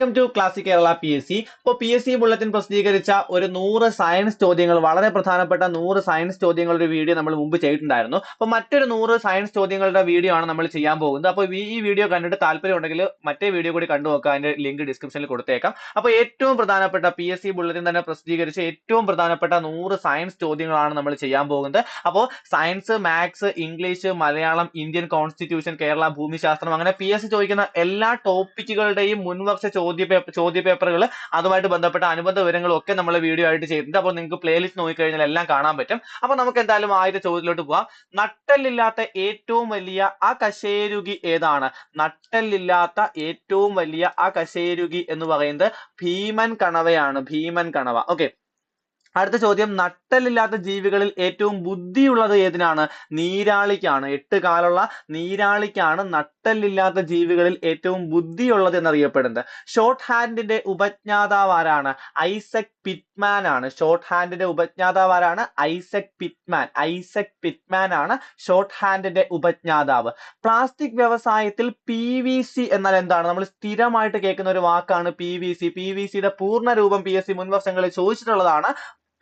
Welcome to classic Kerala P S C ഇപ്പോൾ P S C bulletin പ്രസിദ്ധീകരിച്ച ഒരു നൂറ് സയൻസ് ചോദ്യങ്ങൾ വളരെ പ്രധാനപ്പെട്ട നൂറ് സയൻസ് ചോദ്യങ്ങളുടെ വീഡിയോ നമ്മൾ മുമ്പ് ചെയ്തിട്ടുണ്ടായിരുന്നു. അപ്പോൾ മറ്റൊരു നൂറ് സയൻസ് ചോദ്യങ്ങളുടെ വീഡിയോ ആണ് നമ്മൾ ചെയ്യാൻ പോകുന്നത്. അപ്പോൾ ഈ വീഡിയോ കണ്ടിട്ട് താല്പര്യം ഉണ്ടെങ്കിൽ മറ്റേ വീഡിയോ കൂടി കണ്ടു നോക്കുക. അതിന്റെ ലിങ്ക് ഡിസ്ക്രിപ്ഷനിൽ കൊടുത്തേക്കാം. അപ്പോൾ ഏറ്റവും പ്രധാനപ്പെട്ട പി എസ് സി ബുള്ളറ്റിൻ തന്നെ പ്രസിദ്ധീകരിച്ച ഏറ്റവും പ്രധാനപ്പെട്ട നൂറ് സയൻസ് ചോദ്യങ്ങളാണ് നമ്മൾ ചെയ്യാൻ പോകുന്നത്. അപ്പോൾ science maths English Malayalam Indian constitution Kerala ഭൂമിശാസ്ത്രം അങ്ങനെ പി എസ് സി ചോദിക്കുന്ന എല്ലാ ടോപ്പിക്കുകളുടെയും മുൻവർഷ ചോദ്യ പേപ്പർ ചോദ്യ പേപ്പറുകൾ അതുമായിട്ട് ബന്ധപ്പെട്ട അനുബന്ധ വിവരങ്ങളും ഒക്കെ നമ്മൾ വീഡിയോ ആയിട്ട് ചെയ്തിട്ടുണ്ട്. അപ്പോൾ നിങ്ങൾക്ക് പ്ലേലിസ്റ്റ് നോക്കിക്കഴിഞ്ഞാൽ എല്ലാം കാണാൻ പറ്റും. അപ്പോൾ നമുക്ക് എന്തായാലും ആദ്യത്തെ ചോദ്യത്തിലോട്ട് പോവാം. നട്ടലില്ലാത്ത ഏറ്റവും വലിയ ആ കശേരുകി ഏതാണ്? നട്ടലില്ലാത്ത ഏറ്റവും വലിയ ആ കശേരുകി എന്ന് പറയുന്നത് ഭീമൻ കണവയാണ്. ഭീമൻ കണവ. ഓക്കെ അടുത്ത ചോദ്യം നട്ടലില്ലാത്ത ജീവികളിൽ ഏറ്റവും ബുദ്ധിയുള്ളത് ഏതിനാണ്? നീരാളിക്കാണ്. എട്ട് കാലുള്ള നീരാളിക്കാണ് നട്ടലില്ലാത്ത ജീവികളിൽ ഏറ്റവും ബുദ്ധിയുള്ളത് എന്നറിയപ്പെടുന്നത്. ഷോർട്ട് ഹാൻഡിന്റെ ഉപജ്ഞാതാവ് ആരാണ്? ഐസക് പിറ്റ്മാൻ ആണ്. ഷോർട്ട് ഹാൻഡിന്റെ ഉപജ്ഞാതാവ് ആരാണ്? ഐസക് പിറ്റ്മാൻ. ഐസക് പിറ്റ്മാൻ ആണ് ഷോർട്ട് ഹാൻഡിന്റെ ഉപജ്ഞാതാവ്. പ്ലാസ്റ്റിക് വ്യവസായത്തിൽ പി വി സി എന്നാൽ എന്താണ്? നമ്മൾ സ്ഥിരമായിട്ട് കേൾക്കുന്ന ഒരു വാക്കാണ് P V C P V സിയുടെ പൂർണ രൂപം പി എസ് സി മുൻ വർഷങ്ങളിൽ ചോദിച്ചിട്ടുള്ളതാണ്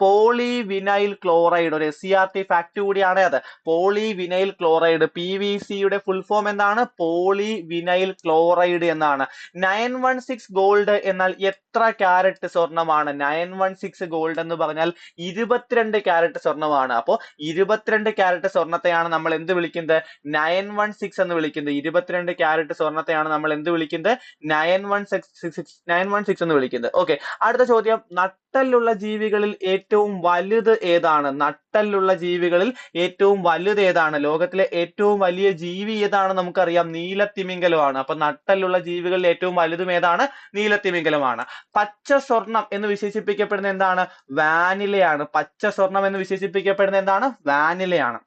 പോളി വിനൈൽ ക്ലോറൈഡ് ഒരു S C R T fact കൂടിയാണ് അത്. Poly vinyl chloride P V സിയുടെ ഫുൾ ഫോം എന്താണ്? പോളി വിനൈൽ ക്ലോറൈഡ് എന്നാണ്. നയൻ വൺ സിക്സ് ഗോൾഡ് എന്നാൽ എത്ര ക്യാരറ്റ് സ്വർണമാണ്? നയൻ വൺ സിക്സ് ഗോൾഡ് എന്ന് പറഞ്ഞാൽ ഇരുപത്തിരണ്ട് ക്യാരറ്റ് സ്വർണമാണ്. അപ്പോൾ ഇരുപത്തിരണ്ട് ക്യാരറ്റ് സ്വർണത്തെയാണ് നമ്മൾ എന്ത് വിളിക്കുന്നത്? നയൻ വൺ സിക്സ് എന്ന് വിളിക്കുന്നത്. ഇരുപത്തിരണ്ട് ക്യാരറ്റ് സ്വർണത്തെയാണ് നമ്മൾ എന്ത് വിളിക്കുന്നത്? Nine one six nine one six എന്ന് വിളിക്കുന്നത്. ഓക്കെ അടുത്ത ചോദ്യം. നട്ടലുള്ള ജീവികളിൽ ഏറ്റവും വലുത് ഏതാണ്? നട്ടലുള്ള ജീവികളിൽ ഏറ്റവും വലുത് ഏതാണ്? ലോകത്തിലെ ഏറ്റവും വലിയ ജീവി ഏതാണ് നമുക്കറിയാം? നീലത്തിമിംഗലമാണ്. അപ്പൊ നട്ടലുള്ള ജീവികളിൽ ഏറ്റവും വലുതും ഏതാണ്? നീലത്തിമിംഗലമാണ്. പച്ച സ്വർണം എന്ന് വിശേഷിപ്പിക്കപ്പെടുന്ന എന്താണ്? വാനിലയാണ്. പച്ച സ്വർണം എന്ന് വിശേഷിപ്പിക്കപ്പെടുന്ന എന്താണ്? വാനിലയാണ്.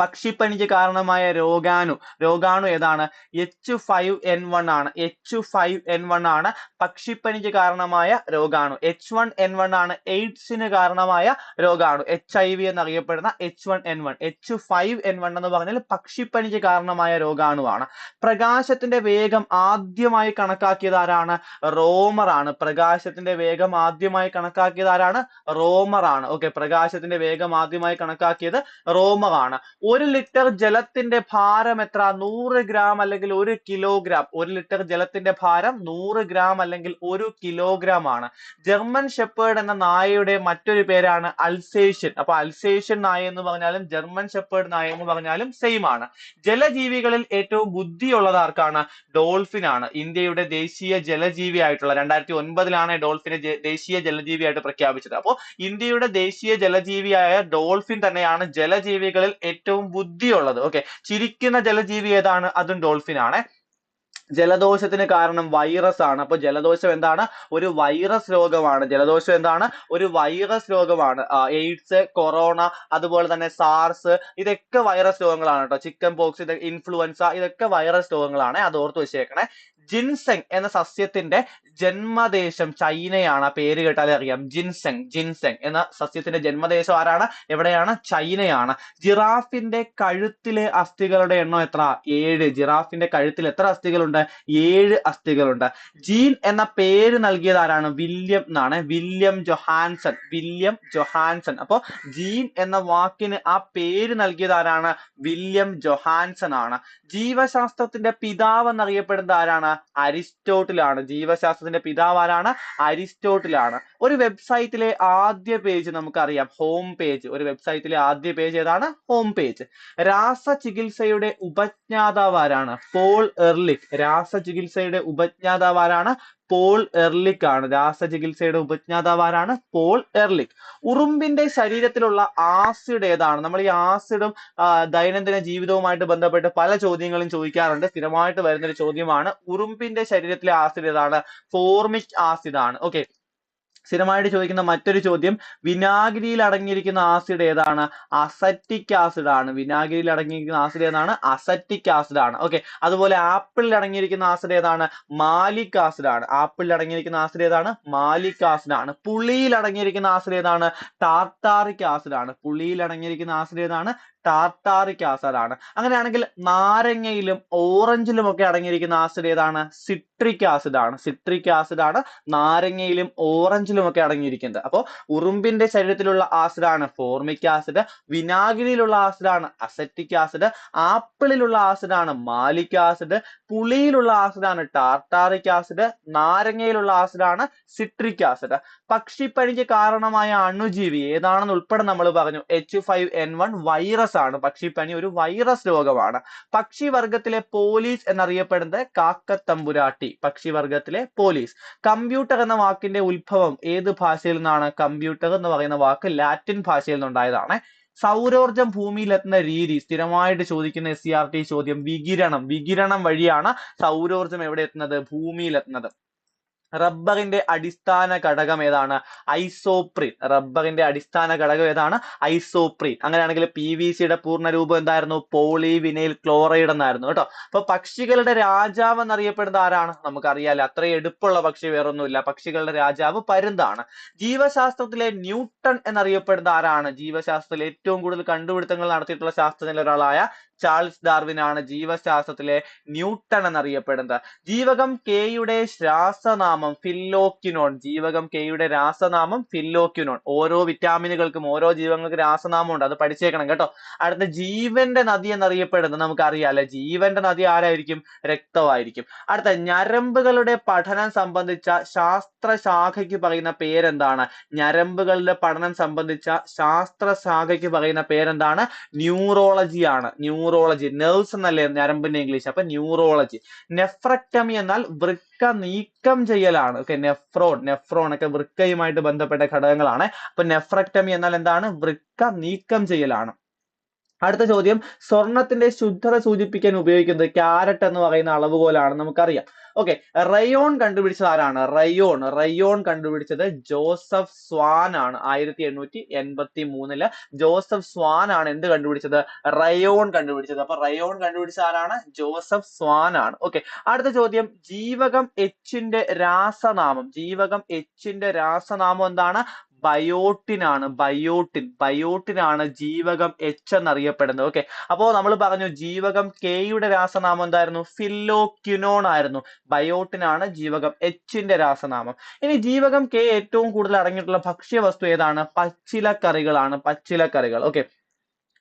പക്ഷിപ്പനിക്ക് കാരണമായ രോഗാണു. രോഗാണു ഏതാണ്? എച്ച് ഫൈവ് എൻ വൺ ആണ്. എച്ച് ഫൈവ് എൻ വൺ ആണ് പക്ഷിപ്പനിക്ക് കാരണമായ രോഗാണു. എച്ച് വൺ എൻ വൺ ആണ് എയ്ഡ്സിന് കാരണമായ രോഗാണു. എച്ച് ഐ വി എന്നറിയപ്പെടുന്ന H one N one H five N one എന്ന് പറഞ്ഞാൽ പക്ഷിപ്പനിക്ക് കാരണമായ രോഗാണുവാണ്. പ്രകാശത്തിന്റെ വേഗം ആദ്യമായി കണക്കാക്കിയത് ആരാണ്? റോമർ ആണ്. പ്രകാശത്തിന്റെ വേഗം ആദ്യമായി കണക്കാക്കിയത് ആരാണ്? റോമർ ആണ്. ഓക്കെ പ്രകാശത്തിന്റെ വേഗം ആദ്യമായി കണക്കാക്കിയത് റോമർ ആണ്. ഒരു ലിറ്റർ ജലത്തിന്റെ ഭാരം എത്ര? നൂറ് ഗ്രാം അല്ലെങ്കിൽ ഒരു കിലോഗ്രാം. ഒരു ലിറ്റർ ജലത്തിന്റെ ഭാരം നൂറ് ഗ്രാം അല്ലെങ്കിൽ ഒരു കിലോഗ്രാം ആണ്. ജർമ്മൻ ഷെപ്പേർഡ് എന്ന നായയുടെ മറ്റൊരു പേരാണ് അൽസേഷ്യൻ. അപ്പൊ അൽസേഷ്യൻ നായ എന്ന് പറഞ്ഞാലും ജർമ്മൻ ഷെപ്പേർഡ് നായ എന്ന് പറഞ്ഞാലും സെയിം ആണ്. ജലജീവികളിൽ ഏറ്റവും ബുദ്ധിയുള്ളത് ആർക്കാണ്? ഡോൾഫിൻ ആണ്. ഇന്ത്യയുടെ ദേശീയ ജലജീവി ആയിട്ടുള്ള രണ്ടായിരത്തി ഒൻപതിലാണ് ഡോൾഫിനെ ദേശീയ ജലജീവി ആയിട്ട് പ്രഖ്യാപിച്ചത്. അപ്പോൾ ഇന്ത്യയുടെ ദേശീയ ജലജീവിയായ ഡോൾഫിൻ തന്നെയാണ് ജലജീവികളിൽ ഏറ്റവും ബുദ്ധിയുള്ളത്. ഓക്കെ ചിരിക്കുന്ന ജലജീവി ഏതാണ്? അതും ഡോൾഫിൻ ആണ്. ജലദോഷത്തിന് കാരണം വൈറസ് ആണ്. അപ്പൊ ജലദോഷം എന്താണ്? ഒരു വൈറസ് രോഗമാണ്. ജലദോഷം എന്താണ്? ഒരു വൈറസ് രോഗമാണ്. എയ്ഡ്സ് കൊറോണ അതുപോലെ തന്നെ സാർസ് ഇതൊക്കെ വൈറസ് രോഗങ്ങളാണ് കേട്ടോ. ചിക്കൻ പോക്സ് ഇൻഫ്ലുവൻസ ഇതൊക്കെ വൈറസ് രോഗങ്ങളാണ്. അത് ഓർത്ത് വെച്ചേക്കണേ. ജിൻസെങ് എന്ന സസ്യത്തിന്റെ ജന്മദേശം ചൈനയാണ്. പേര് കേട്ടാലേ അറിയാം. ജിൻസെങ് ജിൻസെങ് എന്ന സസ്യത്തിന്റെ ജന്മദേശം ആരാണ്? എവിടെയാണ്? ചൈനയാണ്. ജിറാഫിന്റെ കഴുത്തിലെ അസ്ഥികളുടെ എണ്ണം എത്ര? ഏഴ്. ജിറാഫിന്റെ കഴുത്തിൽ എത്ര അസ്ഥികളുണ്ട്? ഏഴ് അസ്ഥികളുണ്ട്. ജീൻ എന്ന പേര് നൽകിയത് ആരാണ്? വില്യം എന്നാണ്. William Johannsen. William Johannsen. അപ്പോ ജീൻ എന്ന വാക്കിന് ആ പേര് നൽകിയത് ആരാണ്? വില്യം ജൊഹാൻസൺ ആണ്. ജീവശാസ്ത്രത്തിന്റെ പിതാവ് എന്നറിയപ്പെടുന്നത് ആരാണ്? അരിസ്റ്റോട്ടിൽ ആണ് ജീവശാസ്ത്രത്തിന്റെ പിതാവാരാണ് അരിസ്റ്റോട്ടിലാണ്. ഒരു വെബ്സൈറ്റിലെ ആദ്യ പേജ് നമുക്കറിയാം. Home page. ഒരു വെബ്സൈറ്റിലെ ആദ്യ പേജ് ഏതാണ്? Home page. രാസചികിത്സയുടെ ചികിത്സയുടെ ഉപജ്ഞാതാവാരാണ്. പോൾ എർലിക് രാസചികിത്സയുടെ ചികിത്സയുടെ ആരാണ് പോൾ എർലിക് ആണ്. രാസചികിത്സയുടെ ഉപജ്ഞാതാവ് ആരാണ് പോൾ എർലിക്. ഉറുമ്പിന്റെ ശരീരത്തിലുള്ള ആസിഡ് ഏതാണ്? നമ്മൾ ഈ ആസിഡും ദൈനംദിന ജീവിതവുമായിട്ട് ബന്ധപ്പെട്ട് പല ചോദ്യങ്ങളും ചോദിക്കാറുണ്ട്. സ്ഥിരമായിട്ട് വരുന്ന ഒരു ചോദ്യമാണ് ഉറുമ്പിന്റെ ശരീരത്തിലെ ആസിഡ് ഏതാണ്? ഫോർമിക് ആസിഡ് ആണ് ഓക്കെ. സ്ഥിരമായിട്ട് ചോദിക്കുന്ന മറ്റൊരു ചോദ്യം വിനാഗിരിയിൽ അടങ്ങിയിരിക്കുന്ന ആസിഡ് ഏതാണ്? അസറ്റിക് ആസിഡ് ആണ്. വിനാഗിരിയിൽ അടങ്ങിയിരിക്കുന്ന ആസിഡ് ഏതാണ്? അസറ്റിക് ആസിഡ് ആണ്. ഓക്കെ അതുപോലെ ആപ്പിളിൽ അടങ്ങിയിരിക്കുന്ന ആസിഡ് ഏതാണ്? മാലിക് ആസിഡ് ആണ്. ആപ്പിളിൽ അടങ്ങിയിരിക്കുന്ന ആസിഡ് ഏതാണ്? മാലിക് ആസിഡ് ആണ്. പുളിയിൽ അടങ്ങിയിരിക്കുന്ന ആസിഡ് ഏതാണ്? ടാർട്ടാറിക് ആസിഡ് ആണ്. പുളിയിൽ അടങ്ങിയിരിക്കുന്ന ആസിഡ് ഏതാണ്? ടാർട്ടാറിക് ആസിഡ് ആണ്. അങ്ങനെയാണെങ്കിൽ നാരങ്ങയിലും ഓറഞ്ചിലും ഒക്കെ അടങ്ങിയിരിക്കുന്ന ആസിഡ് ഏതാണ്? സിട്രിക് ആസിഡ് ആണ്. സിട്രിക് ആസിഡ് ആണ്. നാരങ്ങയിലും ഓറഞ്ചിലും ഒക്കെ അടങ്ങിയിരിക്കുന്നത്. അപ്പോൾ ഉറുമ്പിന്റെ ശരീരത്തിലുള്ള ആസിഡ് ആണ് ഫോർമിക് ആസിഡ് വിനാഗിരിയിലുള്ള ആസിഡ് ആണ് അസറ്റിക് ആസിഡ് ആപ്പിളിലുള്ള ആസിഡ് ആണ് മാലിക് ആസിഡ് പുളിയിലുള്ള ആസിഡ് ആണ് ടാർട്ടാറിക് ആസിഡ് നാരങ്ങയിലുള്ള ആസിഡ് ആണ് സിട്രിക് ആസിഡ്. പക്ഷിപ്പനിക്ക് കാരണമായ അണുജീവി ഏതാണെന്ന് ഉൾപ്പെടെ നമ്മൾ പറഞ്ഞു. H five N one virus ആണ്. പക്ഷിപ്പനി ഒരു വൈറസ് രോഗമാണ്. പക്ഷിവർഗത്തിലെ പോലീസ് എന്നറിയപ്പെടുന്നത് കാക്കത്തമ്പുരാട്ടി. പക്ഷിവർഗത്തിലെ പോലീസ്. കമ്പ്യൂട്ടർ എന്ന വാക്കിന്റെ ഉത്ഭവം ഏത് ഭാഷയിൽ നിന്നാണ് കമ്പ്യൂട്ടർ എന്ന് പറയുന്ന വാക്ക് ലാറ്റിൻ ഭാഷയിൽ നിന്നുണ്ടായതാണ്. സൗരോർജം ഭൂമിയിലെത്തുന്ന രീതി സ്ഥിരമായിട്ട് ചോദിക്കുന്ന എസ് സി ആർ ടി ചോദ്യം വികിരണം. വികിരണം വഴിയാണ് സൗരോർജം എവിടെ എത്തുന്നത്? ഭൂമിയിൽ എത്തുന്നത് റബ്ബറിന്റെ അടിസ്ഥാന ഘടകം ഏതാണ്? ഐസോപ്രീൻ. റബ്ബറിന്റെ അടിസ്ഥാന ഘടകം ഏതാണ്? ഐസോപ്രീൻ. അങ്ങനെയാണെങ്കിൽ പി വി സിയുടെ പൂർണരൂപം എന്തായിരുന്നു? പോളിവിനൈൽ ക്ലോറൈഡ് എന്നായിരുന്നു കേട്ടോ. അപ്പൊ പക്ഷികളുടെ രാജാവ് എന്നറിയപ്പെടുന്നത് ആരാണ്? നമുക്കറിയാലോ. അത്രയും എടുപ്പുള്ള പക്ഷി വേറൊന്നുമില്ല. പക്ഷികളുടെ രാജാവ് പരുന്താണ്. ജീവശാസ്ത്രത്തിലെ ന്യൂട്ടൺ എന്നറിയപ്പെടുന്ന ആരാണ്? ജീവശാസ്ത്രത്തിൽ ഏറ്റവും കൂടുതൽ കണ്ടുപിടുത്തങ്ങൾ നടത്തിയിട്ടുള്ള ശാസ്ത്രജ്ഞരിൽ ഒരാളായ ചാൾസ് ഡാർവിൻ ആണ് ജീവശാസ്ത്രത്തിലെ ന്യൂട്ടൺ എന്നറിയപ്പെടുന്നത്. ജീവകം കെയുടെ രാസനാമം ഫില്ലോക്യുനോൺ. ജീവകം കെയുടെ രാസനാമം ഫില്ലോക്യുനോൺ. ഓരോ വിറ്റാമിനുകൾക്കും ഓരോ ജീവകങ്ങൾക്ക് രാസനാമം ഉണ്ട് അത് പഠിച്ചേക്കണം കേട്ടോ. അടുത്ത ജീവന്റെ നദി എന്നറിയപ്പെടുന്നത് നമുക്കറിയാലോ ജീവന്റെ നദി ആരായിരിക്കും? രക്തമായിരിക്കും. അടുത്ത ഞരമ്പുകളുടെ പഠനം സംബന്ധിച്ച ശാസ്ത്ര ശാഖയ്ക്ക് പറയുന്ന പേരെന്താണ്? ഞരമ്പുകളുടെ പഠനം സംബന്ധിച്ച ശാസ്ത്ര ശാഖയ്ക്ക് പറയുന്ന പേരെന്താണ്? ന്യൂറോളജി ആണ്. ന്യൂറോളജി. നെർവ്സ് എന്നല്ലേ ഞരമ്പിന്റെ ഇംഗ്ലീഷ്. അപ്പൊ ന്യൂറോളജി. നെഫ്രക്ടമി എന്നാൽ വൃക്ക നീക്കം ചെയ്യലാണ്. ഓക്കെ നെഫ്രോൺ നെഫ്രോൺ ഒക്കെ വൃക്കയുമായിട്ട് ബന്ധപ്പെട്ട ഘടകങ്ങളാണ്. അപ്പൊ നെഫ്രക്ടമി എന്നാൽ എന്താണ്? വൃക്ക നീക്കം ചെയ്യലാണ്. അടുത്ത ചോദ്യം സ്വർണത്തിന്റെ ശുദ്ധത സൂചിപ്പിക്കാൻ ഉപയോഗിക്കുന്നത് ക്യാരറ്റ് എന്ന് പറയുന്ന അളവുകോലാണ്. നമുക്കറിയാം. ഓക്കെ റയോൺ കണ്ടുപിടിച്ചത് ആരാണ്? റയോൺ റയോൺ കണ്ടുപിടിച്ചത് ജോസഫ് സ്വാൻ ആണ്. ആയിരത്തി എണ്ണൂറ്റി എൺപത്തി മൂന്നിൽ ജോസഫ് സ്വാൻ ആണ് എന്ത് കണ്ടുപിടിച്ചത്? റയോൺ കണ്ടുപിടിച്ചത്. അപ്പൊ റയോൺ കണ്ടുപിടിച്ച ആരാണ്? ജോസഫ് സ്വാൻ ആണ്. ഓക്കെ അടുത്ത ചോദ്യം. ജീവകം എച്ചിന്റെ രാസനാമം. ജീവകം എച്ചിന്റെ രാസനാമം എന്താണ്? ബയോട്ടിൻ ആണ് ബയോട്ടിൻ. ബയോട്ടിനാണ് ജീവകം എച്ച് എന്നറിയപ്പെടുന്നത്. ഓക്കെ അപ്പോ നമ്മൾ പറഞ്ഞു ജീവകം കെയുടെ രാസനാമം എന്തായിരുന്നു? ഫില്ലോക്യുനോൺ ആയിരുന്നു. ബയോട്ടിനാണ് ജീവകം എച്ചിന്റെ രാസനാമം. ഇനി ജീവകം കെ ഏറ്റവും കൂടുതൽ അടങ്ങിയിട്ടുള്ള ഭക്ഷ്യവസ്തു ഏതാണ്? പച്ചിലക്കറികളാണ്. പച്ചിലക്കറികൾ. ഓക്കെ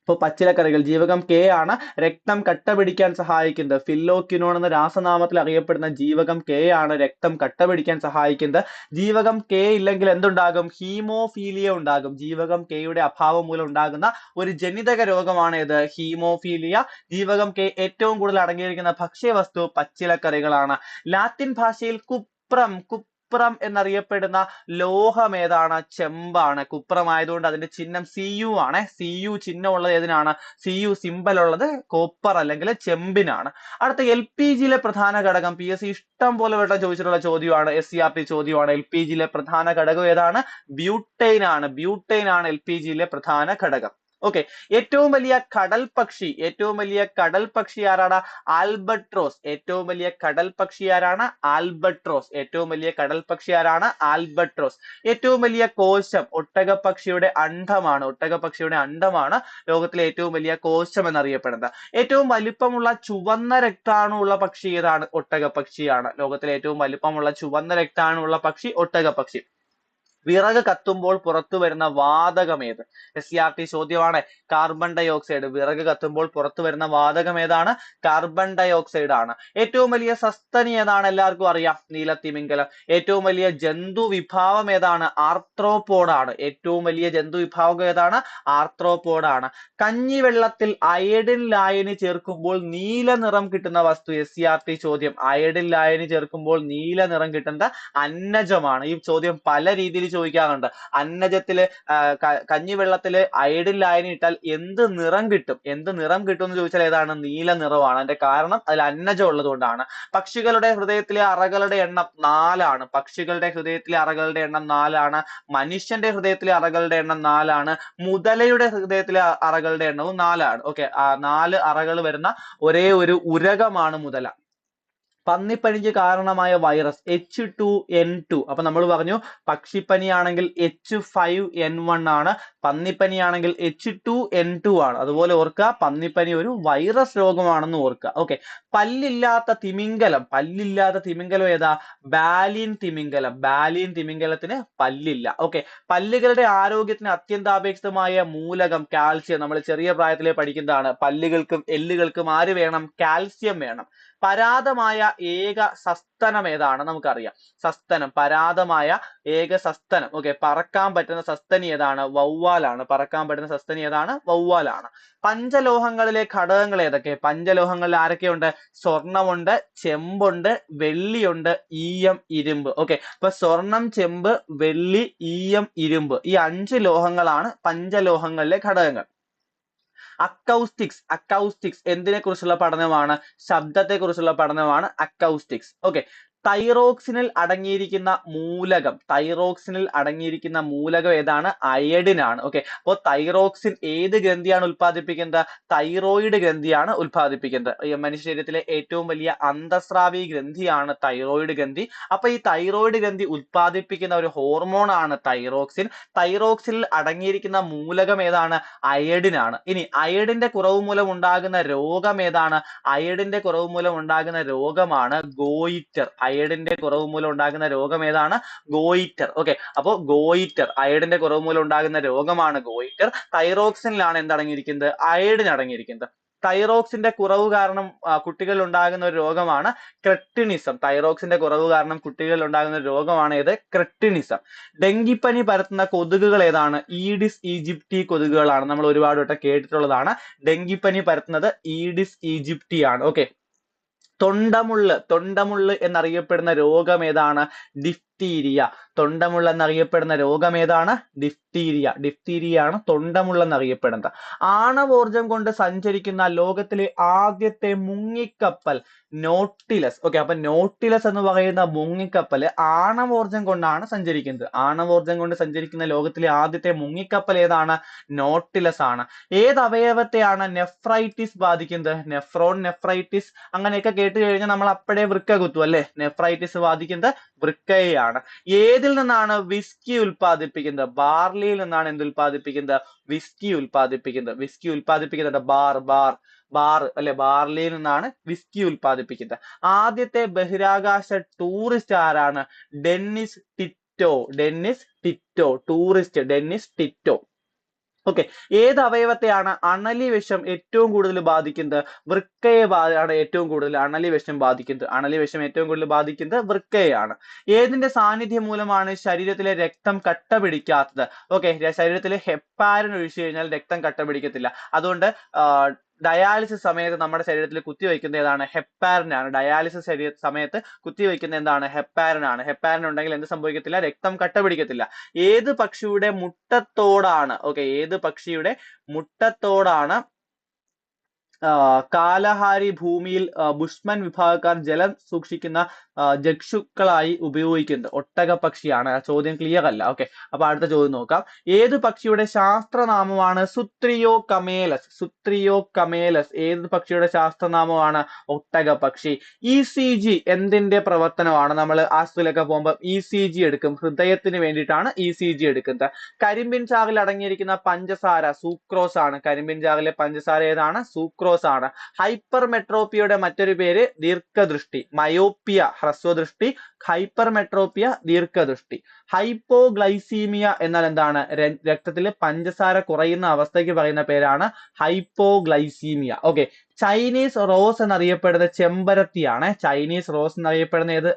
ഇപ്പോൾ പച്ചിലക്കറികൾ ജീവകം കെ ആണ് രക്തം കട്ട പിടിക്കാൻ സഹായിക്കുന്നത്. ഫില്ലോക്യുനോൺ എന്ന രാസനാമത്തിൽ അറിയപ്പെടുന്ന ജീവകം കെ ആണ് രക്തം കട്ട പിടിക്കാൻ സഹായിക്കുന്നത്. ജീവകം കെ ഇല്ലെങ്കിൽ എന്തുണ്ടാകും? ഹീമോഫീലിയ ഉണ്ടാകും. ജീവകം കെയുടെ അഭാവം മൂലം ഉണ്ടാകുന്ന ഒരു ജനിതക രോഗമാണ് ഇത്. ഹീമോഫീലിയ ജീവകം കെ ഏറ്റവും കൂടുതൽ അടങ്ങിയിരിക്കുന്ന ഭക്ഷ്യവസ്തു പച്ചിലക്കറികളാണ്. ലാറ്റിൻ ഭാഷയിൽ കുപ്രം കുപ്രം എന്നറിയപ്പെടുന്ന ലോഹം ഏതാണ്? ചെമ്പാണ്. കുപ്രം ആയതുകൊണ്ട് അതിന്റെ ചിഹ്നം സി യു ആണ്. സി യു ചിഹ്നം ഉള്ളത് ഏതിനാണ്? സി യു സിമ്പൽ ഉള്ളത് കോപ്പർ അല്ലെങ്കിൽ ചെമ്പിനാണ്. അടുത്ത എൽ പി ജിയിലെ പ്രധാന ഘടകം പി എസ് സി ഇഷ്ടം പോലെ വട്ടം ചോദിച്ചിട്ടുള്ള ചോദ്യമാണ് എസ് സി ആർ ടി ചോദ്യമാണ്. എൽ പി ജിയിലെ പ്രധാന ഘടകം ഏതാണ്? ബ്യൂട്ടൈൻ ആണ്. ബ്യൂട്ടൈൻ ആണ് എൽ പി ജിയിലെ പ്രധാന ഘടകം. ഓക്കെ ഏറ്റവും വലിയ കടൽ പക്ഷി ഏറ്റവും വലിയ കടൽ പക്ഷി ആരാണ്? ആൽബട്രോസ്. ഏറ്റവും വലിയ കടൽ പക്ഷി ആരാണ്? ആൽബട്രോസ്. ഏറ്റവും വലിയ കടൽ പക്ഷി ആരാണ്? ആൽബട്രോസ്. ഏറ്റവും വലിയ കോശം ഒട്ടകപക്ഷിയുടെ അണ്ഡമാണ്. ഒട്ടകപ്പക്ഷിയുടെ അണ്ഡമാണ് ലോകത്തിലെ ഏറ്റവും വലിയ കോശം എന്നറിയപ്പെടുന്നത്. ഏറ്റവും വലിപ്പമുള്ള ചുവന്ന രക്താണുള്ള പക്ഷി ഏതാണ്? ഒട്ടകപ്പക്ഷിയാണ്. ലോകത്തിലെ ഏറ്റവും വലിപ്പമുള്ള ചുവന്ന രക്താണുള്ള പക്ഷി ഒട്ടകപ്പക്ഷി. വിറക് കത്തുമ്പോൾ പുറത്തു വരുന്ന വാതകം ഏത്? എസ് സി ആർ ടി ചോദ്യമാണ്. കാർബൺ ഡൈ ഓക്സൈഡ് വിറക് കത്തുമ്പോൾ പുറത്തു വരുന്ന വാതകം ഏതാണ്? കാർബൺ ഡൈ ഓക്സൈഡ് ആണ്. ഏറ്റവും വലിയ സസ്തനി ഏതാണ്? എല്ലാവർക്കും അറിയാം. നീലത്തിമിംഗലം ഏറ്റവും വലിയ ജന്തു വിഭാവം ഏതാണ്? ആർത്രോപോഡാണ് ഏറ്റവും വലിയ ജന്തു വിഭാവം ഏതാണ്? ആർത്രോപോഡാണ് കഞ്ഞിവെള്ളത്തിൽ അയഡിൻ ലായനി ചേർക്കുമ്പോൾ നീല നിറം കിട്ടുന്ന വസ്തു എസ് സി ആർ ടി ചോദ്യം. അയഡിൻ ലായനി ചേർക്കുമ്പോൾ നീല നിറം കിട്ടുന്ന അന്നജമാണ്. ഈ ചോദ്യം പല രീതിയിൽ ചോദിക്കാറുണ്ട്. അന്നജത്തിൽ കഞ്ഞിവെള്ളത്തിൽ അയഡിൻ ലായനി ഇട്ടാൽ എന്ത് നിറം കിട്ടും? എന്ത് നിറം കിട്ടും എന്ന് ചോദിച്ചാൽ ഏതാണ്? നീല നിറമാണ്. അതിന്റെ കാരണം അതിൽ അന്നജം ഉള്ളതുകൊണ്ടാണ്. പക്ഷികളുടെ ഹൃദയത്തിലെ അറകളുടെ എണ്ണം നാലാണ്. പക്ഷികളുടെ ഹൃദയത്തിലെ അറകളുടെ എണ്ണം നാലാണ്. മനുഷ്യന്റെ ഹൃദയത്തിലെ അറകളുടെ എണ്ണം നാലാണ്. മുതലയുടെ ഹൃദയത്തിലെ അറകളുടെ എണ്ണവും നാലാണ്. ഓക്കെ നാല് അറകൾ വരുന്ന ഒരേ ഒരു ഉരകമാണ് മുതല. പന്നിപ്പനിക്ക് കാരണമായ virus H two N two അപ്പൊ നമ്മൾ പറഞ്ഞു പക്ഷിപ്പനിയാണെങ്കിൽ എച്ച് ഫൈവ് എൻ വൺ ആണ് പന്നിപ്പനിയാണെങ്കിൽ എച്ച് ടു എൻ ടു ആണ്. അതുപോലെ ഓർക്കുക പന്നിപ്പനി ഒരു വൈറസ് രോഗമാണെന്ന് ഓർക്കുക. ഓക്കെ പല്ലില്ലാത്ത തിമിംഗലം. പല്ലില്ലാത്ത തിമിംഗലം ഏതാ? ബാലിൻ തിമിംഗലം. ബാലിൻ തിമിംഗലത്തിന് പല്ലില്ല. ഓക്കെ പല്ലുകളുടെ ആരോഗ്യത്തിന് അത്യന്താപേക്ഷിതമായ മൂലകം കാൽസ്യം. നമ്മൾ ചെറിയ പ്രായത്തിലേ പഠിക്കുന്നതാണ്. പല്ലുകൾക്കും എല്ലുകൾക്കും ആര് വേണം? കാൽസ്യം വേണം. പരാതമായ ഏക സസ്തനം ഏതാണ് നമുക്കറിയാം. സസ്തനം പരാതമായ ഏക സസ്തനം. ഓക്കെ പറക്കാൻ പറ്റുന്ന സസ്തനി ഏതാണ്? വവ്വാലാണ്. പറക്കാൻ പറ്റുന്ന സസ്തനി ഏതാണ്? വവ്വാലാണ്. പഞ്ചലോഹങ്ങളിലെ ഘടകങ്ങൾ ഏതൊക്കെ? പഞ്ചലോഹങ്ങളിൽ ആരൊക്കെയുണ്ട്? സ്വർണമുണ്ട് ചെമ്പുണ്ട് വെള്ളിയുണ്ട് ഈയം ഇരുമ്പ്. ഓക്കെ അപ്പൊ സ്വർണം ചെമ്പ് വെള്ളി ഈയം ഇരുമ്പ്. ഈ അഞ്ച് ലോഹങ്ങളാണ് പഞ്ചലോഹങ്ങളിലെ ഘടകങ്ങൾ. അക്കൗസ്റ്റിക്സ് അക്കൗസ്റ്റിക്സ് എന്തിനെ കുറിച്ചുള്ള പഠനമാണ്? ശബ്ദത്തെ കുറിച്ചുള്ള പഠനമാണ് അക്കൗസ്റ്റിക്സ് ഓക്കെ തൈറോക്സിനിൽ അടങ്ങിയിരിക്കുന്ന മൂലകം തൈറോക്സിനിൽ അടങ്ങിയിരിക്കുന്ന മൂലകം ഏതാണ്? അയഡിൻ ആണ് ഓക്കെ അപ്പോൾ തൈറോക്സിൻ ഏത് ഗ്രന്ഥിയാണ് ഉൽപ്പാദിപ്പിക്കുന്നത് തൈറോയിഡ് ഗ്രന്ഥിയാണ് ഉൽപ്പാദിപ്പിക്കുന്നത് മനുഷ്യ ശരീരത്തിലെ ഏറ്റവും വലിയ അന്തസ്രാവി ഗ്രന്ഥിയാണ് തൈറോയിഡ് ഗ്രന്ഥി. അപ്പൊ ഈ തൈറോയിഡ് ഗ്രന്ഥി ഉൽപ്പാദിപ്പിക്കുന്ന ഒരു ഹോർമോൺ ആണ് തൈറോക്സിൻ. തൈറോക്സിനിൽ അടങ്ങിയിരിക്കുന്ന മൂലകം ഏതാണ്? അയഡിൻ ആണ് ഇനി അയഡിന്റെ കുറവ് മൂലം ഉണ്ടാകുന്ന രോഗം ഏതാണ്? അയഡിന്റെ കുറവ് മൂലം ഉണ്ടാകുന്ന രോഗമാണ് ഗോയിറ്റർ. അയഡിന്റെ കുറവ് മൂലം ഉണ്ടാകുന്ന രോഗം ഏതാണ്? ഗോയിറ്റർ. ഓക്കെ. അപ്പോൾ ഗോയിറ്റർ അയഡിന്റെ കുറവ് മൂലം ഉണ്ടാകുന്ന രോഗമാണ് ഗോയിറ്റർ. തൈറോക്സിനിലാണ് എന്തടങ്ങിയിരിക്കുന്നത് അയഡിൻ അടങ്ങിയിരിക്കുന്നത്. തൈറോക്സിന്റെ കുറവ് കാരണം കുട്ടികളിൽ ഉണ്ടാകുന്ന ഒരു രോഗമാണ് ക്രെട്ടിനിസം. തൈറോക്സിന്റെ കുറവ് കാരണം കുട്ടികളിൽ ഉണ്ടാകുന്ന ഒരു രോഗമാണ് ഏത്? ക്രെട്ടിനിസം. ഡെങ്കിപ്പനി പരത്തുന്ന കൊതുകുകൾ ഏതാണ്? ഈഡിസ് ഈജിപ്റ്റി കൊതുകുകളാണ്. നമ്മൾ ഒരുപാട് വട്ടം കേട്ടിട്ടുള്ളതാണ്. ഡെങ്കിപ്പനി പരത്തുന്നത് ഈഡിസ് ഈജിപ്റ്റി ആണ് ഓക്കെ. തൊണ്ടമുള്ള് തൊണ്ടമുള്ള് എന്നറിയപ്പെടുന്ന രോഗം ഏതാണ്? ഡിഫ്തീരിയ തൊണ്ടമുള്ള എന്നറിയപ്പെടുന്ന രോഗം ഏതാണ് ഡിഫ്തീരിയ ഡിഫ്തീരിയ ആണ് തൊണ്ടമുള്ള എന്നറിയപ്പെടുന്നത് ആണവോർജം കൊണ്ട് സഞ്ചരിക്കുന്ന ലോകത്തിലെ ആദ്യത്തെ മുങ്ങിക്കപ്പൽ നോട്ടിലസ് ഓക്കെ അപ്പൊ നോട്ടിലസ് എന്ന് പറയുന്ന മുങ്ങിക്കപ്പൽ ആണവോർജം കൊണ്ടാണ് സഞ്ചരിക്കുന്നത്. ആണവോർജം കൊണ്ട് സഞ്ചരിക്കുന്ന ലോകത്തിലെ ആദ്യത്തെ മുങ്ങിക്കപ്പൽ ഏതാണ്? നോട്ടിലസ് ആണ്. ഏത് അവയവത്തെയാണ് നെഫ്രൈറ്റിസ് ബാധിക്കുന്നത്? നെഫ്രോൺ നെഫ്രൈറ്റിസ് അങ്ങനെയൊക്കെ കേട്ട് കഴിഞ്ഞാൽ നമ്മൾ അപ്പോഴേ വൃക്ക കുത്തും അല്ലെ? നെഫ്രൈറ്റിസ് ബാധിക്കുന്നത് വൃക്കയെയാണ്. ഏതിൽ നിന്നാണ് വിസ്കി ഉൽപ്പാദിപ്പിക്കുന്നത്? ബാർലിയിൽ നിന്നാണ് എന്ത് ഉൽപ്പാദിപ്പിക്കുന്നത്? വിസ്കി ഉൽപ്പാദിപ്പിക്കുന്നത്. വിസ്കി ഉൽപ്പാദിപ്പിക്കുന്നത് ബാർ ബാർ ബാർ അല്ലെ ബാർലിയിൽ നിന്നാണ് വിസ്കി ഉൽപ്പാദിപ്പിക്കുന്നത്. ആദ്യത്തെ ബഹിരാകാശ ടൂറിസ്റ്റ് ആരാണ്? Dennis Tito. Dennis Tito. Tourist Dennis Tito. Okay ഏത് അവയവത്തെയാണ് അണലി വിഷം ഏറ്റവും കൂടുതൽ ബാധിക്കുന്നത്? വൃക്കയെ ആണ് ഏറ്റവും കൂടുതൽ അണലി വിഷം ബാധിക്കുന്നത്. അണലി വിഷം ഏറ്റവും കൂടുതൽ ബാധിക്കുന്നത് വൃക്കയാണ് ഏതിന്റെ സാന്നിധ്യം മൂലമാണ് ശരീരത്തിലെ രക്തം കട്ട പിടിക്കാത്തത്? ഓക്കെ ശരീരത്തിലെ ഹെപ്പാരൻ ഒഴിച്ചു കഴിഞ്ഞാൽ രക്തം കട്ട പിടിക്കത്തില്ല. അതുകൊണ്ട് ഡയാലിസിസ് സമയത്ത് നമ്മുടെ ശരീരത്തിൽ കുത്തിവെക്കുന്ന ഏതാണ് ആണ് ഡയാലിസിസ് ശരീര സമയത്ത് കുത്തിവെക്കുന്ന എന്താണ്? ഹെപ്പാരൻ ആണ് ഹെപ്പാരിൻ ഉണ്ടെങ്കിൽ എന്ത് സംഭവിക്കത്തില്ല? രക്തം കട്ട പിടിക്കത്തില്ല. ഏത് പക്ഷിയുടെ മുട്ടത്തോടാണ്? ഓക്കെ ഏത് പക്ഷിയുടെ മുട്ടത്തോടാണ്? കാലഹാരി ഭൂമിയിൽ ബുഷ്മൻ വിഭാഗക്കാർ ജലം സൂക്ഷിക്കുന്ന ജക്ഷുക്കളായി ഉപയോഗിക്കുന്നത്. ഒട്ടക പക്ഷിയാണ് ചോദ്യം ക്ലിയർ അല്ല. ഓക്കെ അപ്പൊ അടുത്ത ചോദ്യം നോക്കാം. ഏത് പക്ഷിയുടെ ശാസ്ത്രനാമമാണ് സുത്രിയോ കമേലസ് സുത്രിയോ കമേലസ് ഏത് പക്ഷിയുടെ ശാസ്ത്രനാമമാണ് ഒട്ടക പക്ഷി ഇ സി ജി എന്തിന്റെ പ്രവർത്തനമാണ്? നമ്മൾ ആശുപത്രിയിലൊക്കെ പോകുമ്പോൾ ഇ സി ജി എടുക്കും. ഹൃദയത്തിന് വേണ്ടിയിട്ടാണ് ഇ സി ജി എടുക്കുന്നത്. കരിമ്പിൻ ചാറിൽ അടങ്ങിയിരിക്കുന്ന പഞ്ചസാര സൂക്രോസ് ആണ്. കരിമ്പിൻ ചാറിലെ പഞ്ചസാര ഏതാണ്? സൂക്രോസ് ആണ്. ഹൈപ്പർ മെട്രോപ്പിയുടെ മറ്റൊരു പേര് ദീർഘദൃഷ്ടി മയോപ്പിയ. ഹ്രസ്വദൃഷ്ടി ഹൈപ്പർ മെട്രോപ്പിയ ദീർഘദൃഷ്ടി. ഹൈപ്പോഗ്ലൈസീമിയ എന്നാൽ എന്താണ്? രക്തത്തിൽ പഞ്ചസാര കുറയുന്ന അവസ്ഥയ്ക്ക് പറയുന്ന പേരാണ് ഹൈപ്പോഗ്ലൈസീമിയ. ഓക്കെ ചൈനീസ് റോസ് എന്നറിയപ്പെടുന്ന ചെമ്പരത്തിയാണ്. ചൈനീസ് റോസ് എന്നറിയപ്പെടുന്ന ഏത്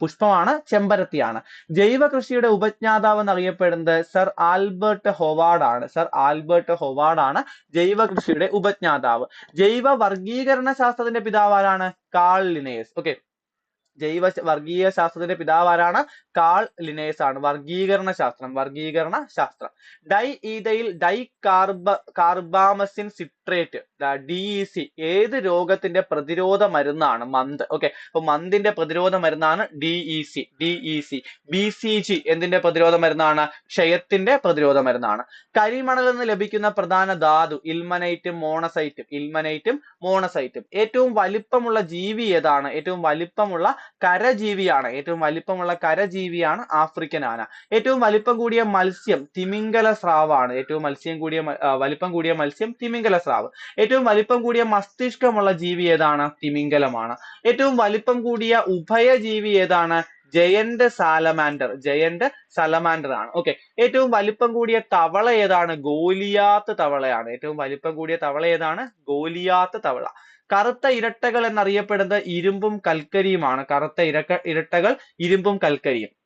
പുഷ്പമാണ്? ചെമ്പരത്തിയാണ്. ജൈവ കൃഷിയുടെ ഉപജ്ഞാതാവ് എന്നറിയപ്പെടുന്നത് സർ ആൽബർട്ട് ഹൊവാർഡ് ആണ് സർ ആൽബർട്ട് ഹൊവാർഡ് ആണ് ജൈവ കൃഷിയുടെ ഉപജ്ഞാതാവ്. ജൈവ വർഗീകരണ ശാസ്ത്രത്തിന്റെ പിതാവ് ആരാണ്? കാൾ ലിനേസ് ഓക്കെ ജൈവ വർഗീയ ശാസ്ത്രത്തിന്റെ പിതാവ് ആരാണ് കാൾ ലിനേസ് ആണ് വർഗീകരണ ശാസ്ത്രം വർഗീകരണ ശാസ്ത്രം. Dye ഈതയിൽ dye കാർബ carbamazine citrate D E C ഏത് രോഗത്തിന്റെ പ്രതിരോധ മരുന്നാണ് മന്ത്? ഓക്കെ അപ്പൊ മന്തിന്റെ പ്രതിരോധ മരുന്നാണ് D E C D E C B C G എന്തിന്റെ പ്രതിരോധ മരുന്നാണ്? ക്ഷയത്തിന്റെ പ്രതിരോധ മരുന്നാണ്. കരിമണലിൽ നിന്ന് ലഭിക്കുന്ന പ്രധാന ധാതു ഇൽമനൈറ്റും മോണസൈറ്റും. ഇൽമനൈറ്റും മോണസൈറ്റും. ഏറ്റവും വലിപ്പമുള്ള ജീവി ഏതാണ്? ഏറ്റവും വലിപ്പമുള്ള കരജീവിയാണ്. ഏറ്റവും വലിപ്പമുള്ള കരജീവിയാണ് ആഫ്രിക്കൻ ആന. ഏറ്റവും വലിപ്പം കൂടിയ മത്സ്യം തിമിംഗല സ്രാവാണ് ഏറ്റവും മത്സ്യം കൂടിയ വലിപ്പം കൂടിയ മത്സ്യം തിമിംഗല സ്രാവ് ഏറ്റവും വലിപ്പം കൂടിയ മസ്തിഷ്കമുള്ള ജീവി ഏതാണ്? തിമിംഗലമാണ്. ഏറ്റവും വലിപ്പം കൂടിയ ഉഭയജീവി ഏതാണ്? Giant salamander. ജയന്റ് സലമാൻഡർ ആണ്. ഓക്കെ ഏറ്റവും വലിപ്പം കൂടിയ തവള ഏതാണ്? ഗോലിയാത്ത് തവളയാണ്. ഏറ്റവും വലിപ്പം കൂടിയ തവള ഏതാണ്? ഗോലിയാത്ത് തവള. കറുത്ത ഇരട്ടകൾ എന്നറിയപ്പെടുന്നത് ഇരുമ്പും കൽക്കരിയുമാണ്. കറുത്ത ഇരക്ക ഇരട്ടകൾ ഇരുമ്പും കൽക്കരിയും.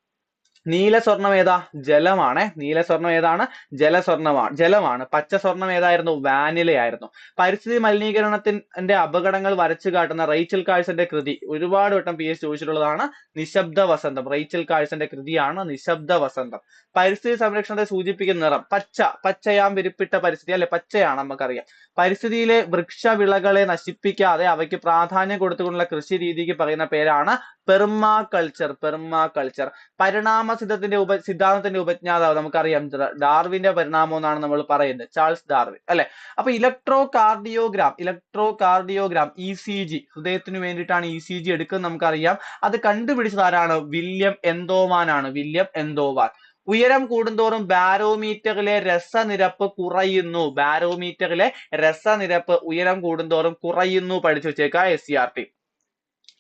നീല സ്വർണം ഏതാ? ജലമാണ്. നീല സ്വർണം ഏതാണ്? ജലസ്വർണമാണ് ജലമാണ്. പച്ച സ്വർണം ഏതായിരുന്നു? വാനിലയായിരുന്നു. പരിസ്ഥിതി മലിനീകരണത്തിന്റെ അപകടങ്ങൾ വരച്ചു കാട്ടുന്ന റൈച്ചൽ കാഴ്സന്റെ കൃതി. ഒരുപാട് വട്ടം പി എസ് ചോദിച്ചിട്ടുള്ളതാണ്. നിശബ്ദ വസന്തം. റൈച്ചൽ കാഴ്സന്റെ കൃതിയാണ് നിശബ്ദ വസന്തം. പരിസ്ഥിതി സംരക്ഷണത്തെ സൂചിപ്പിക്കുന്ന നിറം. പച്ച പച്ചയാം വിരിപ്പിട്ട പരിസ്ഥിതി അല്ലെ? പച്ചയാണ് നമുക്കറിയാം. പരിസ്ഥിതിയിലെ വൃക്ഷവിളകളെ നശിപ്പിക്കാതെ അവയ്ക്ക് പ്രാധാന്യം കൊടുത്തുകൊണ്ടുള്ള കൃഷി രീതിക്ക് പറയുന്ന പേരാണ് പെർമാ കൾച്ചർ പെർമാ കൾച്ചർ പരിണാമ സിദ്ധത്തിന്റെ ഉപ സിദ്ധാന്തത്തിന്റെ ഉപജ്ഞാതാവ് നമുക്കറിയാം. ഡാർവിന്റെ പരിണാമം എന്നാണ് നമ്മൾ പറയുന്നത്. ചാൾസ് ഡാർവിൻ അല്ലെ? അപ്പൊ electrocardiogram electrocardiogram E C G ഹൃദയത്തിന് വേണ്ടിയിട്ടാണ് ഇ സി ജി എടുക്കുന്നത് നമുക്കറിയാം. അത് കണ്ടുപിടിച്ചത് ആരാണ്? വില്യം എന്തോവാൻ ആണ് വില്യം എന്തോവാൻ ഉയരം കൂടുന്തോറും ബാരോമീറ്ററിലെ രസനിരപ്പ് കുറയുന്നു. ബാരോമീറ്ററിലെ രസനിരപ്പ് ഉയരം കൂടുന്തോറും കുറയുന്നു പഠിച്ചു വെച്ചേക്ക എസ് സി ആർ ടി.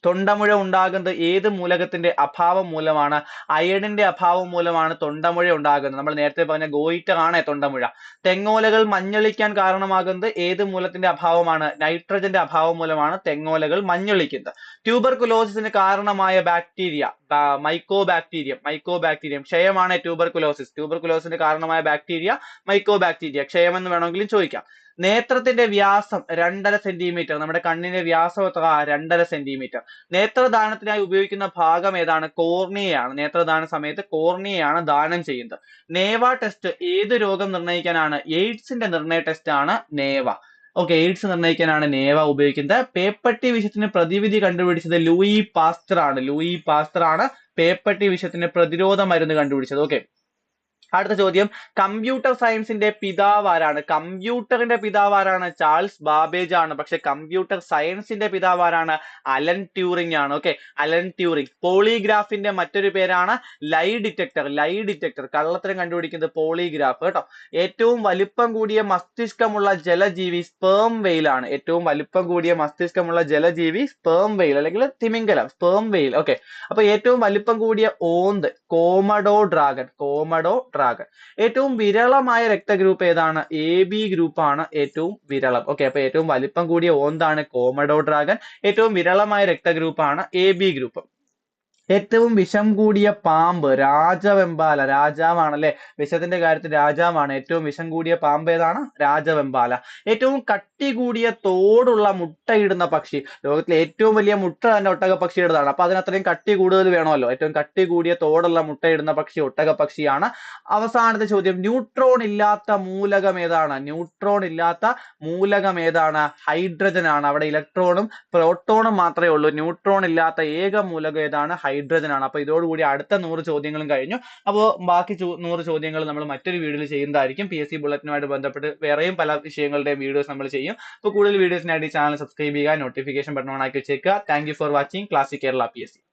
തൊണ്ടമുഴ ഉണ്ടാകുന്നത് ഏത് മൂലകത്തിന്റെ അഭാവം മൂലമാണ്? അയഡിന്റെ അഭാവം മൂലമാണ് തൊണ്ടമുഴ ഉണ്ടാകുന്നത്. നമ്മൾ നേരത്തെ പറഞ്ഞ ഗോയിറ്റർ ആണ് തൊണ്ടമുഴ. തെങ്ങോലകൾ മഞ്ഞളിക്കാൻ കാരണമാകുന്നത് ഏത് മൂലത്തിന്റെ അഭാവമാണ്? നൈട്രജന്റെ അഭാവം മൂലമാണ് തെങ്ങോലകൾ മഞ്ഞളിക്കുന്നത് ട്യൂബർകുലോസിന് കാരണമായ bacteria. Mycobacterium mycobacterium ക്ഷയമാണ് ട്യൂബർകുലോസിസ് ട്യൂബർകുലോസിന് കാരണമായ ബാക്ടീരിയ മൈക്കോ ബാക്ടീരിയ ക്ഷയം എന്ന് വേണമെങ്കിലും ചോദിക്കാം. നേത്രത്തിന്റെ വ്യാസം രണ്ടര സെന്റിമീറ്റർ നമ്മുടെ കണ്ണിന്റെ വ്യാസം എത്ര? രണ്ടര സെന്റിമീറ്റർ നേത്രദാനത്തിനായി ഉപയോഗിക്കുന്ന ഭാഗം ഏതാണ്? കോർണിയയാണ്. നേത്രദാന സമയത്ത് കോർണിയയാണ് ദാനം ചെയ്യുന്നത്. നേവ ടെസ്റ്റ് ഏത് രോഗം നിർണയിക്കാനാണ്? എയ്ഡ്സിന്റെ നിർണയ ടെസ്റ്റ് ആണ് നേവ. ഓക്കെ എയ്ഡ്സ് നിർണയിക്കാനാണ് നേവ ഉപയോഗിക്കുന്നത്. പേപ്പട്ടി വിഷത്തിന് പ്രതിവിധി കണ്ടുപിടിച്ചത് ലൂയി പാസ്റ്റർ ആണ് ലൂയി പാസ്റ്റർ ആണ് പേപ്പട്ടി വിഷത്തിന് പ്രതിരോധ മരുന്ന് കണ്ടുപിടിച്ചത്. ഓക്കെ. അടുത്ത ചോദ്യം. കമ്പ്യൂട്ടർ സയൻസിന്റെ പിതാവ് ആരാണ്? കമ്പ്യൂട്ടറിന്റെ പിതാവ് ആരാണ്? ചാൾസ് ബാബേജ് ആണ്. പക്ഷെ കമ്പ്യൂട്ടർ സയൻസിന്റെ പിതാവ് ആരാണ്? അലൻ ട്യൂറിംഗ് ആണ്. ഓക്കെ. Alan Turing. പോളിഗ്രാഫിന്റെ മറ്റൊരു പേരാണ് ലൈ ഡിറ്റക്ടർ ലൈ ഡിറ്റക്ടർ കള്ളത്തരം കണ്ടുപിടിക്കുന്നത് പോളിഗ്രാഫ്. കേട്ടോ. ഏറ്റവും വലിപ്പം കൂടിയ മസ്തിഷ്കമുള്ള ജലജീവി സ്പേം വെയിൽ ആണ്. ഏറ്റവും വലിപ്പം കൂടിയ മസ്തിഷ്കമുള്ള ജലജീവി സ്പേം വെയിൽ അല്ലെങ്കിൽ തിമിംഗലം. സ്പേം വെയിൽ ഓക്കെ. അപ്പൊ ഏറ്റവും വലിപ്പം കൂടിയ ഓന്ത് കോമഡോ ഡ്രാഗൺ കോമഡോ ഡ്രാഗൺ. ഏറ്റവും വിരളമായ രക്തഗ്രൂപ്പ് ഏതാണ്? എ ബി ഗ്രൂപ്പ് ആണ് ഏറ്റവും വിരളം. ഓക്കെ അപ്പൊ ഏറ്റവും വലിപ്പം കൂടിയ ഓന്താണ് കോമഡോ ഡ്രാഗൺ. ഏറ്റവും വിരളമായ രക്തഗ്രൂപ്പ് ആണ് എ ബി ഗ്രൂപ്പ്. ഏറ്റവും വിഷം കൂടിയ പാമ്പ് രാജവെമ്പാല. രാജാവാണല്ലേ? വിഷത്തിന്റെ കാര്യത്തിൽ രാജാവാണ്. ഏറ്റവും വിഷം കൂടിയ പാമ്പ് ഏതാണ്? രാജവെമ്പാല. ഏറ്റവും കട്ടി കൂടിയ തോടുള്ള മുട്ടയിടുന്ന പക്ഷി. ലോകത്തിലെ ഏറ്റവും വലിയ മുട്ട തന്നെ ഒട്ടക പക്ഷിയുടേതാണ് അപ്പൊ അതിനത്രയും കട്ടി കൂടുതൽ വേണമല്ലോ. ഏറ്റവും കട്ടി കൂടിയ തോടുള്ള മുട്ടയിടുന്ന പക്ഷി ഒട്ടക പക്ഷിയാണ് അവസാനത്തെ ചോദ്യം. ന്യൂട്രോൺ ഇല്ലാത്ത മൂലകം ഏതാണ്? ന്യൂട്രോൺ ഇല്ലാത്ത മൂലകം ഏതാണ്? ഹൈഡ്രജൻ ആണ് അവിടെ ഇലക്ട്രോണും പ്രോട്ടോണും മാത്രമേ ഉള്ളൂ. ന്യൂട്രോൺ ഇല്ലാത്ത ഏക മൂലകം ഏതാണ്? ഹൈഡ്രജൻ ആണ് അപ്പോൾ ഇതോടുകൂടി അടുത്ത നൂറ് ചോദ്യങ്ങളും കഴിഞ്ഞു. അപ്പോൾ ബാക്കി നൂറ് ചോദ്യങ്ങൾ നമ്മൾ മറ്റൊരു വീഡിയോയിൽ ചെയ്യുന്നതായിരിക്കും. പി എസ് സി ബുള്ളറ്റിനുമായിട്ട് ബന്ധപ്പെട്ട് വേറെയും പല വിഷയങ്ങളുടെയും വീഡിയോസ് നമ്മൾ ചെയ്യും. അപ്പോൾ കൂടുതൽ വീഡിയോസിനായിട്ട് ഈ ചാനൽ സബ്സ്ക്രൈബ് ചെയ്യുക നോട്ടിഫിക്കേഷൻ ബട്ടൺ ഓൺ ആക്കി വെച്ചേക്കുക. Thank for watching classic Kerala P S C